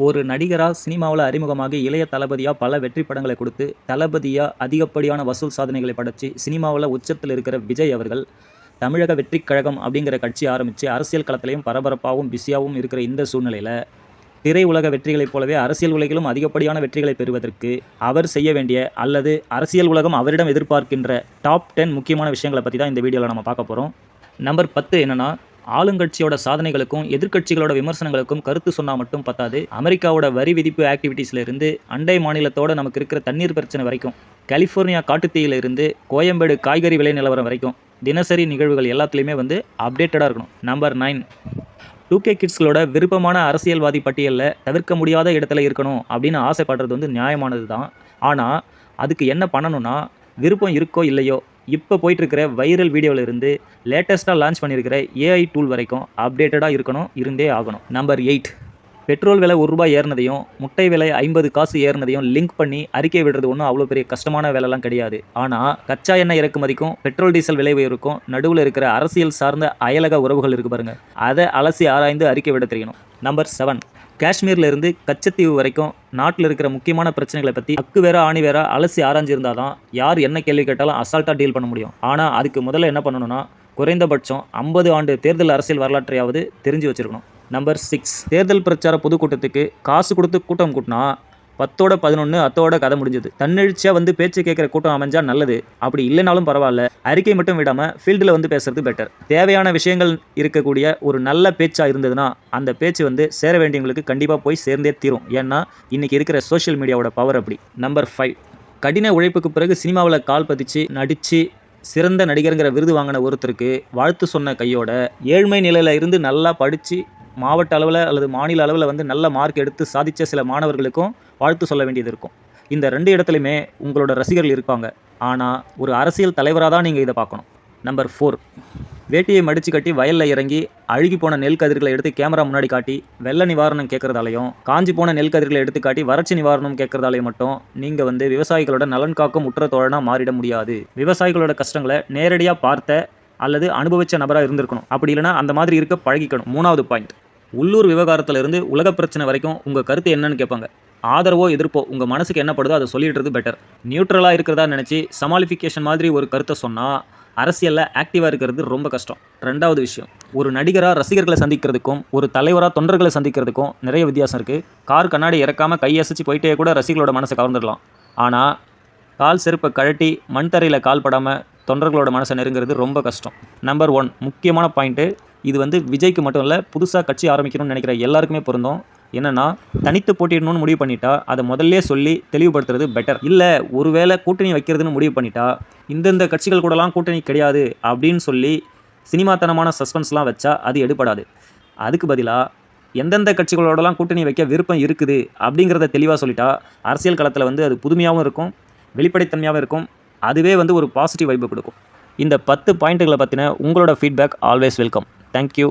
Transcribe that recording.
ஒரு நடிகராக சினிமாவில் அறிமுகமாகி இளைய தளபதியாக பல வெற்றி படங்களை கொடுத்து தளபதியாக அதிகப்படியான வசூல் சாதனைகளை படைச்சு சினிமாவில் உச்சத்தில் இருக்கிற விஜய் அவர்கள் தமிழக வெற்றிக் கழகம் அப்படிங்கிற கட்சி ஆரம்பித்து அரசியல் களத்திலையும் பரபரப்பாகவும் பிஸியாகவும் இருக்கிற இந்த சூழ்நிலையில் திரையுலக வெற்றிகளைப் போலவே அரசியல் உலகிலும் அதிகப்படியான வெற்றிகளை பெறுவதற்கு அவர் செய்ய வேண்டிய அல்லது அரசியல் உலகம் அவரிடம் எதிர்பார்க்கின்ற டாப் டென் முக்கியமான விஷயங்களை பற்றி தான் இந்த வீடியோவில் நம்ம பார்க்க போகிறோம் நம்பர் பத்து என்னென்னா ஆளுங்கட்சியோட சாதனைகளுக்கும் எதிர்க்கட்சிகளோட விமர்சனங்களுக்கும் கருத்து சொன்னால் மட்டும் பத்தாது. அமெரிக்காவோட வரி விதிப்பு ஆக்டிவிட்டீஸ்ல இருந்து அண்டை மாநிலத்தோட நமக்கு இருக்கிற தண்ணீர் பிரச்சனை வரைக்கும் கலிஃபோர்னியா காட்டுத்தீயில இருந்து கோயம்பேடு காய்கறி விலை நிலவரம் வரைக்கும் தினசரி நிகழ்வுகள் எல்லாத்துலேயுமே வந்து அப்டேட்டடாக இருக்கணும். நம்பர் நைன் டூ கே கிட்ஸ்களோட விருப்பமான அரசியல்வாதி பட்டியலில் தவிர்க்க முடியாத இடத்துல இருக்கணும் அப்படின்னு ஆசைப்படுறது வந்து நியாயமானது தான் ஆனால் அதுக்கு என்ன பண்ணணும்னா விருப்பம் இருக்கோ இல்லையோ இப்போ போயிட்டுருக்கிற வைரல் வீடியோவிலிருந்து லேட்டஸ்ட்டாக லான்ச் பண்ணியிருக்கிற ஏஐ டூல் வரைக்கும் அப்டேட்டடாக இருக்கணும் இருந்தே ஆகணும். நம்பர் எயிட் பெட்ரோல் விலை ஒரு ரூபாய் ஏறினதையும் முட்டை விலை ஐம்பது காசு ஏறினதையும் லிங்க் பண்ணி அறிக்கை விடுறது ஒன்றும் அவ்வளோ பெரிய கஷ்டமான வேலைலாம் கிடையாது. ஆனால் கச்சா எண்ணெய் இறக்குமதிக்கும் பெட்ரோல் டீசல் விலை உயர்வுக்கும் நடுவில் இருக்கிற அரசியல் சார்ந்த அயலக உறவுகள் இருக்கு பாருங்க. அதை அலசி ஆராய்ந்து அறிக்கை விட தெரியணும். நம்பர் செவன் காஷ்மீர்லேருந்து கச்சத்தீவு வரைக்கும் நாட்டில் இருக்கிற முக்கியமான பிரச்சனைகளை பற்றி அக்கு வேற ஆணி வேற அலசி ஆராய்ஞ்சிருந்தால் தான் யார் என்ன கேள்வி கேட்டாலும் அசால்ட்டாக டீல் பண்ண முடியும். ஆனால் அதுக்கு முதல்ல என்ன பண்ணணும்னா குறைந்தபட்சம் ஐம்பது ஆண்டு தேர்தல் அரசியல் வரலாற்றையாவது தெரிஞ்சு வச்சிருக்கணும். நம்பர் சிக்ஸ் தேர்தல் பிரச்சார பொதுக்கூட்டத்துக்கு காசு கொடுத்து கூட்டம் கூட்டினா பத்தோட பதினொன்று அத்தோட கதை முடிஞ்சது. தன்னெழுச்சியாக வந்து பேச்சு கேட்குற கூட்டம் அமைஞ்சால் நல்லது. அப்படி இல்லைனாலும் பரவாயில்ல. அறிக்கை மட்டும் விடாமல் ஃபீல்டில் வந்து பேசுறது பெட்டர் தேவையான விஷயங்கள் இருக்கக்கூடிய ஒரு நல்ல பேச்சாக இருந்ததுன்னா அந்த பேச்சு வந்து சேர வேண்டியவங்களுக்கு கண்டிப்பாக போய் சேர்ந்தே தீரும். ஏன்னா இன்றைக்கி இருக்கிற சோஷியல் மீடியாவோட பவர் அப்படி. நம்பர் ஃபைவ் கடின உழைப்புக்கு பிறகு சினிமாவில் கால் பதிச்சு நடித்து சிறந்த நடிகருங்கிற விருது வாங்கின ஒருத்தருக்கு வாழ்த்து சொன்ன கையோட ஏழ்மை நிலையில் இருந்து நல்லா படித்து மாவட்ட அளவில் அல்லது மாநில அளவில் வந்து நல்ல மார்க் எடுத்து சாதித்த சில மாணவர்களுக்கும் வாழ்த்து சொல்ல வேண்டியது இருக்கும். இந்த ரெண்டு இடத்துலையுமே உங்களோட ரசிகர்கள் இருப்பாங்க. ஆனால் ஒரு அரசியல் தலைவராக தான் நீங்கள் இதை பார்க்கணும். நம்பர் ஃபோர் வேட்டியை மடித்து கட்டி வயலில் இறங்கி அழுகி போன நெல் கதிர்களை எடுத்து கேமரா முன்னாடி காட்டி வெள்ள நிவாரணம் கேட்குறதாலையும் காஞ்சி போன நெல் கதிர்களை எடுத்து காட்டி வறட்சி நிவாரணம் கேட்குறதாலையும் மட்டும் நீங்கள் வந்து விவசாயிகளோட நலன் காக்கும் உற்ற தோழனாக மாறிட முடியாது. விவசாயிகளோட கஷ்டங்களை நேரடியாக பார்த்த அல்லது அனுபவிச்ச நபராக இருந்திருக்கணும். அப்படி இல்லைன்னா அந்த மாதிரி இருக்க பழகிக்கணும். மூணாவது பாயிண்ட் உள்ளூர் விவகாரத்திலிருந்து உலக பிரச்சனை வரைக்கும் உங்கள் கருத்து என்னன்னு கேட்பாங்க. ஆதரவோ எதிர்ப்போ உங்கள் மனசுக்கு என்னப்படுதோ அதை சொல்லிடுறது பெட்டர் நியூட்ரலாக இருக்கிறதா நினச்சி சமாலிஃபிகேஷன் மாதிரி ஒரு கருத்தை சொன்னால் அரசியலில் ஆக்டிவாக இருக்கிறது ரொம்ப கஷ்டம். ரெண்டாவது விஷயம். ஒரு நடிகராக ரசிகர்களை சந்திக்கிறதுக்கும் ஒரு தலைவராக தொண்டர்களை சந்திக்கிறதுக்கும் நிறைய வித்தியாசம் இருக்குது கார் கண்ணாடி இறக்காமல் கையசிச்சு போயிட்டே கூட ரசிகர்களோட மனசை கவர்ந்துடலாம். ஆனால் கால் செருப்பை கழட்டி மண் தரையில் கால் படாமல் தொண்டர்களோட மனசை நெருங்கிறது ரொம்ப கஷ்டம். நம்பர் ஒன் முக்கியமான பாயிண்ட்டு இது வந்து விஜய்க்கு மட்டும் இல்லை புதுசாக கட்சி ஆரம்பிக்கணும்னு நினைக்கிற எல்லாருக்குமே பொருந்தோம். என்னன்னா தனித்து போட்டிடணும்னு முடிவு பண்ணிட்டா அதை முதல்ல சொல்லி தெளிவுபடுத்துறது பெட்டர் இல்லை ஒருவேளை கூட்டணி வைக்கிறதுன்னு முடிவு பண்ணிட்டா இந்தந்த கட்சிகள் கூடலாம் கூட்டணி கிடையாது அப்படின்னு சொல்லி சினிமாத்தனமான சஸ்பென்ஸ்லாம் வச்சா அது எடுபடாது. அதுக்கு பதிலாக எந்தெந்த கட்சிகளோடலாம் கூட்டணி வைக்க விருப்பம் இருக்குது அப்படிங்கிறத தெளிவாக சொல்லிட்டா அரசியல் களத்தில் வந்து அது புதுமையாகவும் இருக்கும் வெளிப்படைத்தன்மையாகவும் இருக்கும் அதுவே வந்து ஒரு பாசிட்டிவ் வைப்பு கொடுக்கும். இந்த பத்து பாயிண்ட்டுகளை பற்றின உங்களோட ஃபீட்பேக் ஆல்வேஸ் வெல்கம் தேங்க்யூ